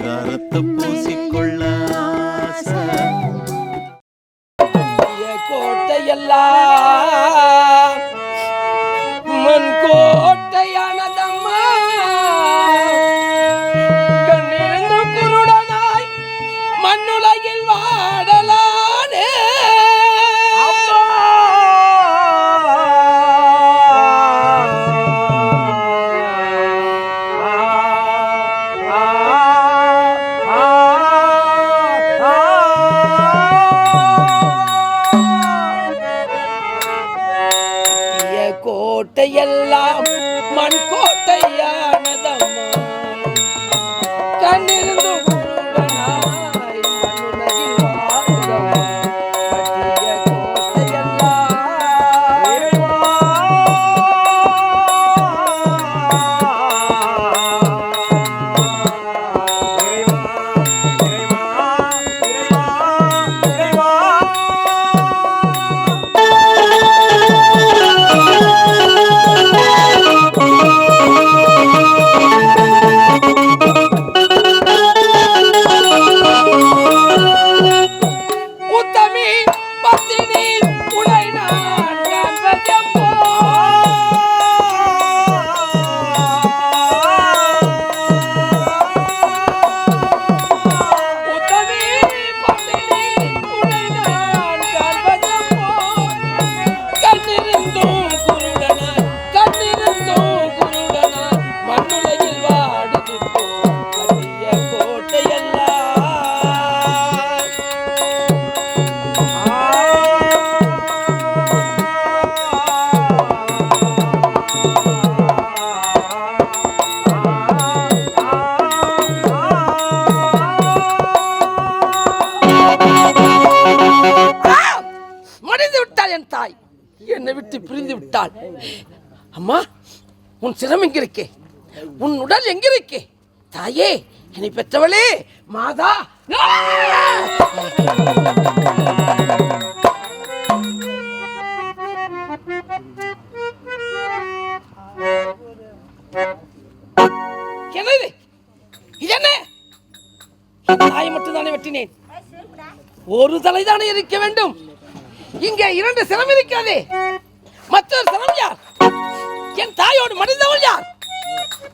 பரிதாரத்தை பூசிக்கொள்ள கோட்டையெல்லாம் மறைந்து விட்டாள் என் தாய். என்னை விட்டு பிரிந்து விட்டாள் அம்மா உன் சிரம் எங்கிருக்கே? உன் உடல் எங்கிருக்கே? தாயே என்னை பெற்றவளே மாதா. என்னது? இது என்ன? தாயை மட்டும் தானே வெட்டினேன். ஒரு தலைதானே இருக்க வேண்டும். இங்கே இரண்டு சிரம் இருக்கிறது. மற்றொரு சிரம் யார்? என் தாயோடு மடிந்தவள் யார்?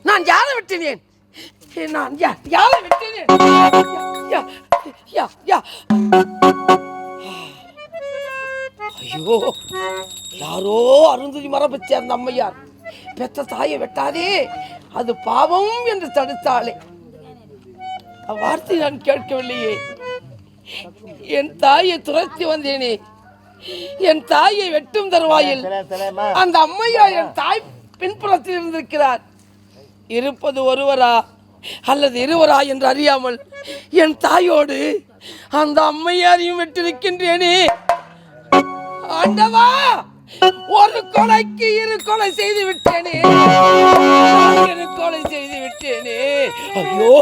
நான் யாரை விட்டினேன்? நான் யா- யாரை விட்டினேன்? யா- யா- யா- ஐயோ யாரோ அருந்ததி மரபை சேர்ந்த அம்மையார். பெத்த தாயை வெட்டாதே. அது பாவம் என்று தடுத்தாளே. வார்த்தை நான் கேட்கவில்லையே. என் தாயை துரத்தி வந்தேனே. என் தாயை வெட்டும் தருவாயில் அந்த அம்மையா என் தாய் பின்புறத்தில் இருந்திருக்கிறார். இருப்பது ஒருவரா அல்லது இருவரா என்று அறியாமல் என் தாயோடு அந்த அம்மையாரையும் விட்டிருக்கின்றேனே. ஆண்டவா ஒரு கொலைக்கு இரு கொலை செய்து விட்டேனே. இரு கொலை செய்து விட்டேனே. ஐயோ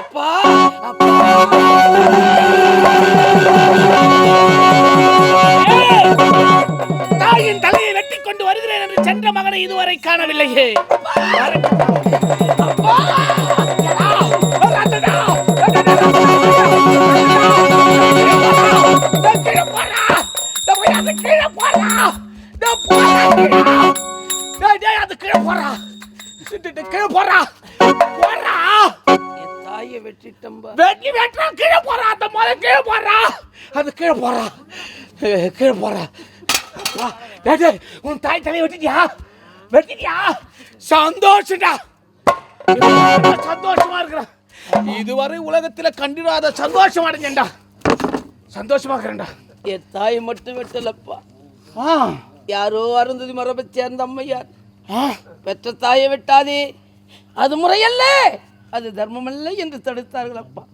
அப்பா அப்பா. சென்ற இதுவரை காணவில்லையே வெட்டி வெட்டுறா கீழே போறா அந்த மலை கீழே போறா அது கீழே போறா கீழே போறா உன் தாய் தலையை வெட்டிட்டியா வெட்டிட்டியா? சந்தோஷம்டா. சந்தோஷமா இருக்கிறேன் இதுவரை உலகத்துல கண்டிராத சந்தோஷம் அடைஞ்சேன்டா. சந்தோஷமா இருக்கிறேன்டா. என் தாயை மட்டும் வெட்டலப்பா. ஆ. யாரோ அருந்ததி மரபை சேர்ந்த அம்மையார். பெற்ற தாயை வெட்டாதே. அது முறையல்ல. அது தர்மமல்ல என்று தடுத்தார்கள் அப்பா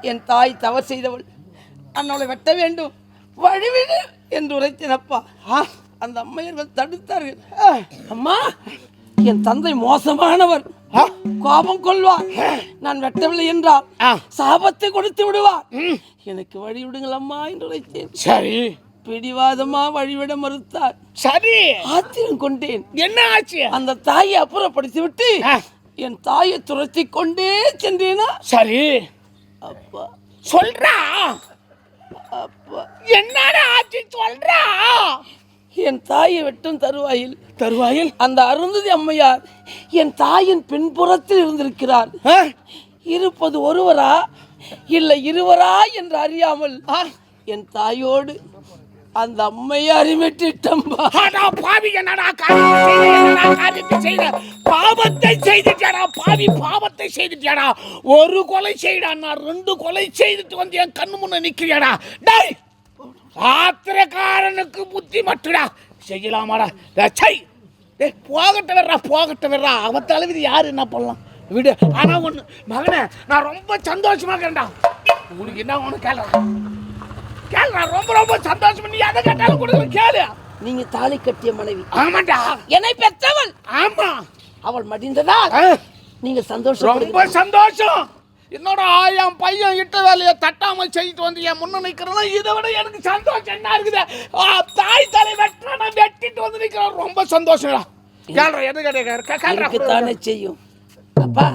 என் தாய் தவறு செய்தவள். அன்னவளை வெட்ட வேண்டும். வழிவிடு என்று உரைத்தனப்பா. ஆ. அந்த அம்மையர்கள் தடுத்தார்கள். அம்மா என் தந்தை மோசமானவர். கோபம் கொள்வார். நான் வெட்டவில்லை என்றால். சாபத்தை கொடுத்து விடுவார். எனக்கு வழி விடுங்கள் அம்மா என்று உரைத்தேன் சரி. பிடிவாதமா வழிவிட மறுத்தார். சரி. ஆத்திரம் கொண்டேன். என்ன ஆச்சு? அந்த தாயை அப்புறப்படுத்தி விட்டு. என் தாயை துரத்தி கொண்டே சென்றேனா? சரி. அப்பா. சொல்றா. அப்பா. என்னடா ஆச்சு? சொல்றா. என் தாயை வெட்டும் தருவாயில். தருவாயில்? அந்த அருந்ததி அம்மையார் என் தாயின் பின்புறத்தில் இருந்திருக்கிறார்? இருப்பது ஒருவரா? இல்லை இருவரா என்று அறியாமல் என் தாயோடு அந்த அம்மையாரை வெட்டிட்டம்பா அடா பாவி என்னடா செய்த பாவத்தை செய்துட்டியாடா பாவி பாவத்தை செய்துட்டியாடா? ஒரு கொலை செய்டா நான் ரெண்டு கொலை செய்துட்டு வந்து என் கண்ணு முன்ன நிக்கிறியாடா? டேய்! ஆத்திரக்காரனுக்கு புத்தி மட்டுடா. செய்யலாமாடா. சை டேய் போகட்ட வர்றா போகட்ட வர்றா. அவன் தலைவிதி யாரு? என்ன பண்ணலாம்? விடு. ஆனா ஒண்ணு மகனே நான் ரொம்ப சந்தோஷமா இருக்கேன்டா. உனக்கு என்ன ஒண்ணு கேளுடா. கேளுடா ரொம்ப ரொம்ப சந்தோஷமா. நீ எதை கேட்டாலும் கொடுக்குற கேளு. நீங்க தாலி கட்டிய மனைவி. ஆமாண்டா. என்னை பெற்றவள். ஆமா. அவள் மடிந்ததா நீங்க சந்தோஷம் ரொம்ப சந்தோஷம். என்னோட என் பையன் இட்ட வேலையை தட்டாம செய்துட்டு வந்து என் முன்ன நிக்கிறேன்னா இதை விட எனக்கு சந்தோஷம் என்ன இருக்குது? தாய் தலை வெட்டுறான வெட்டிட்டு வந்து நிக்கிறேன். ரொம்ப சந்தோஷம்டா. கேள்றா எது கேட்க இருக்குத்தானே செய்யும். அப்பா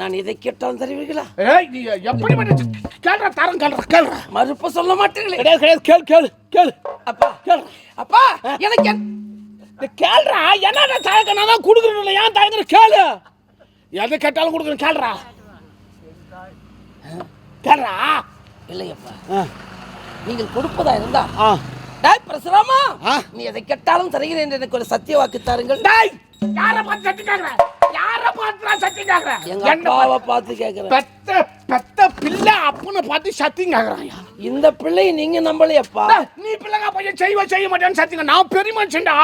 நான் இதை கேட்டாலும் தருவீர்களா ஏய் நீ எப்படி கேள்றா தரம் கேள்றா கேள்றா மறுப்பு சொல்ல மாட்டீங்களே. கிடையாது கிடையாது கேளு கேளு கேளு. அப்பா கேளு அப்பா எனக்கு கேள்றா என்னடா தயக்க நான் தான் கொடுக்குறேன் ஏன் தயங்குற கேளு. எதை கேட்டாலும் கொடுக்குறேன் கேள்றா கேள்றா இல்லையப்பா. நீங்கள் கொடுப்பதா இருந்தா? டேய் பரசுராமா. நீ எதை கேட்டாலும் தருகிறேன் என்று எனக்கு ஒரு சத்திய வாக்கு தாருங்கள். டேய் யார பார்த்து சத்தி கேக்குற யார பார்த்து நான் சத்தி கேக்குற எங்க அப்பாவை பார்த்து கேட்கிறேன். பெத்த பெத்த பிள்ளை அப்பனை பார்த்து சத்தி கேக்குறான் இந்த பிள்ளை நீங்க நம்பலையப்பா. நீ பிள்ளைங்க பையன் செய்வ செய்ய மாட்டேன்னு சத்திங்க நான் பெரிய மனுஷன்டா.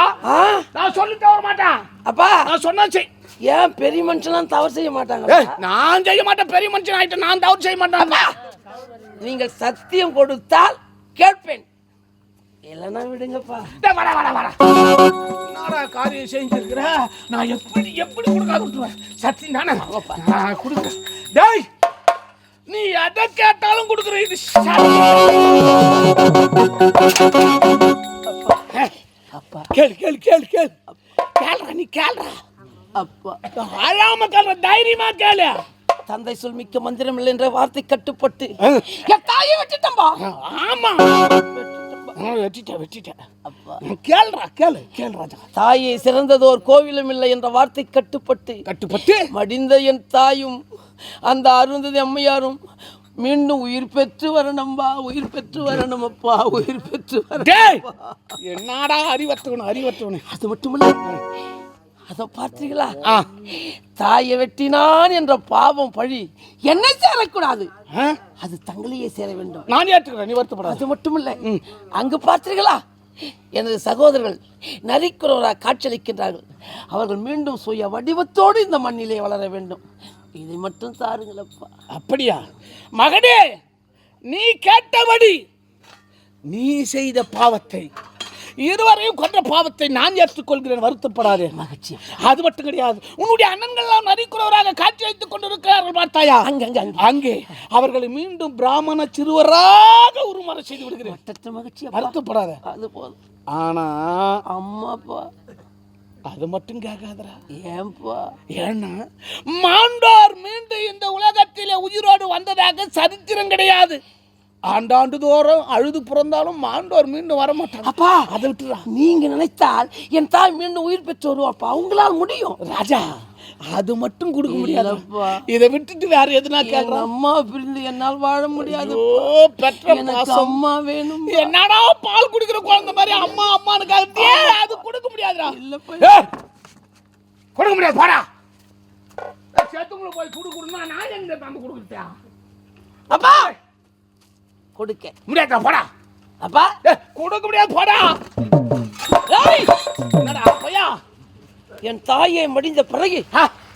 நான் சொல்லி தவற மாட்டேன் அப்பா. நான் சொன்னா செய். ஏன் பெரிய மனுஷன்லாம் தவறு செய்ய மாட்டாங்க நான் செய்ய மாட்டேன். பெரிய மனுஷன் ஆயிட்டு நான் தவறு செய்ய மாட்டேன். நீங்கள் சத்தியம் கொடுத்தால் கேட்பேன். இல்லைன்னா விடுங்கப்பா. வாடா வாடா வாடா. என்னடா காரியம் செஞ்சிருக்கிற? நான் எப்படி எப்படி கொடுக்காத விட்டுருவேன் சத்தி தானே? நான் கொடுக்குறேன் டேய் நீ எதை கேட்டாலும் கொடுக்குற இது அப்பா கேளு கேளு கேளு கேளு. கேளுடா நீ கேளுடா. அப்பா. அழாம கேளுடா தைரியமா கேளு. தந்தை சொல் மிக்க மந்திரம் இல்லை என்ற வார்த்தை கட்டுப்பட்டு. என் தாயை விட்டுட்டம்பா ஆமா. வெட்டிட்டேன் வெட்டிட்டேன். அப்பா. கேளுடா கேளு கேளு ராஜா. தாயை சிறந்ததோர் கோவிலும் இல்லை என்ற வார்த்தை கட்டுப்பட்டு. கட்டுப்பட்டு? மடிந்த என் தாயும் அந்த அருந்ததி அம்மையாரும் மீண்டும் உயிர் பெற்று வரணும்பா உயிர் பெற்று வரணும் அப்பா உயிர் பெற்று வரணும் என்னடா அறிவத்தவனு அறிவத்தவனு அது மட்டுமல்ல. அதை பார்த்தீங்களா தாயை வெட்டினான் என்ற பாவம் பழி என்ன சேரக்கூடாது? அது தங்களையே சேர வேண்டும். நான் ஏற்றுக்கிறேன் நீ வருத்தப்படாத. அது மட்டுமில்ல. அங்கு பார்த்தீர்களா எனது சகோதரர்கள் நரிக்குறவராக காட்சியளிக்கின்றார்கள். அவர்கள் மீண்டும் சுய வடிவத்தோடு இந்த மண்ணிலே வளர வேண்டும். இதை மட்டும் தாருங்களப்பா. அப்படியா? மகனே நீ கேட்டபடி நீ செய்த பாவத்தை இருவரையும் கொன்ற பாவத்தை நான் ஏற்றுக்கொள்கிறேன் வருத்தப்படாதே. மகிழ்ச்சி அது மட்டும் கிடையாது. உன்னுடைய அண்ணன்கள் எல்லாம் நரிக்குறவராக காட்சி வைத்துக் கொண்டிருக்கிறார்கள் பார்த்தாயா? அங்க அங்க அவர்களை மீண்டும் பிராமண சிறுவராக உருமாற செய்து விடுகிறேன். மகிழ்ச்சி. வருத்தப்படாத. அது போதும். ஆனா அம்மாப்பா. அது மட்டும் கேட்காதடா. ஏன்பா? ஏன்னா மாண்டோர் மீண்டும் இந்த உலகத்திலே உயிரோடு வந்ததாக சரித்திரம் கிடையாது. ஆண்டாண்டு தோறும் அழுது பிறந்தாலும் மாண்டோர் மீண்டும் வர மாட்டாங்க அப்பா அதை விட்டுறா. நீங்க நினைத்தால் என் தாய் மீண்டும் உயிர் பெற்று வருவாப்பா அவங்களால் முடியும். ராஜா அது மட்டும் கொடுக்க முடியாது. இதை விட்டுட்டு வேற எதுனா கேட்கலாம் அம்மா பிரிந்து என்னால் வாழ முடியாது. ஓ பெற்ற எனக்கு பாசம். அம்மா வேணும். என்னடா பால் குடிக்கிற குழந்தை மாதிரி அம்மா அம்மானு கருத்தியே அது கொடுக்க முடியாதுடா. இல்லப்பா. கொடுக்க முடியாது போடா சேத்துக்குள்ள போய் குடு குடுனா நான் எங்க தந்து கொடுக்குறேன் அப்பா! கொடுக்க. முடியாதா போடா. அப்பா? கொடுக்க முடியாது போடா. ஏய்! என்னடா பையா? என் தாயை மடிந்த பிறகு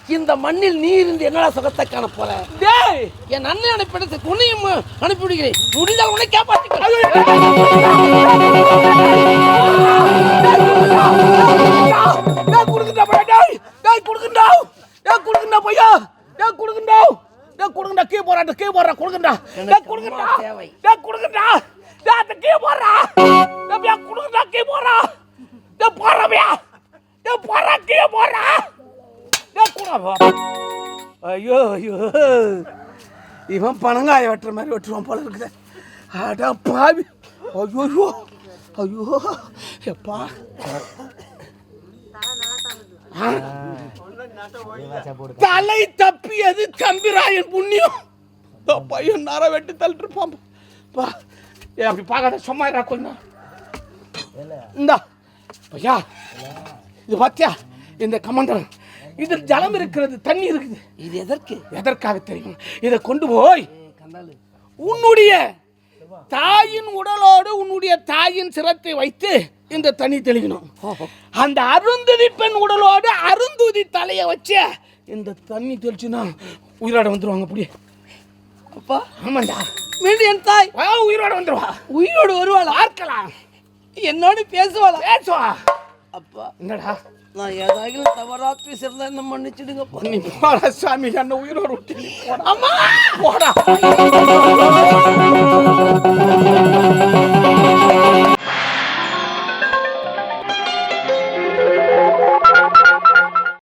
இந்த மண்ணில் நீ இருந்து என்னடா சுகத்தை காண போற? டேய். என் அண்ணன் அனுப்பிடுத்து உன்னையும் அனுப்பி விடுகிறேன். முடிந்தால் உன்னை காப்பாற்றிக்க டேய் குடுக்குடா பையா குடுக்குடா பையா. குடுக்குடா டேய் குடுக்குடா கீ போறா கீ போறா குடுக்குடா டேய் தேவை. டேய் குடுக்குடா டேய் அந்த கீ போறா டேய் பையா குடுக்குடா கீ போறா டேய் போறா பையா. டேய் போறா கீ போறா போறாப்பா ஐயோ ஐயோ. இவன் பணங்காய வெட்டுற மாதிரி வெட்டுருவான் போல இருக்குது. அடா பாவி. ஐயோ ஐயோ. ஐயோ. எப்பா. ஆ. தலை தப்பியது தம்பிராயன் புண்ணியம். பையன் நர வெட்டி தள்ளிட்டு பா ஏ அப்படி பார்க்காத சும்மா இருக்கா கொஞ்சம். இந்தா ஐயா இது பாத்தியா? இந்த கமண்டலம். இதில் ஜலம் இருக்கிறது தண்ணி இருக்குது. இது எதற்கு? எதற்காக தெரியும்? இதை கொண்டு போய் கண்டாலு உன்னுடைய தாயின் உடலோடு உன்னுடைய தாயின் சிரத்தை வைத்து இந்த தண்ணி தெளிக்கணும். அந்த அருந்துதி பெண் உடலோடு அருந்துதி தலையை வச்சு இந்த தண்ணி தெளிச்சுனா உயிரோட வந்துருவாங்க அப்படி அப்பா. ஆமாண்டா. மீண்டும் என் தாய். வா உயிரோட வந்துருவா. உயிரோடு வருவாளா? பார்க்கலாம். என்னோடு பேசுவாளா? பேசுவா. அப்பா. என்னடா? நான் ஏதாவது தவறா பேசுறதா என்ன மன்னிச்சிடுங்கப்பா. நீ போடா சாமி. என்ன உயிரோட விட்டு. அம்மா! போடா.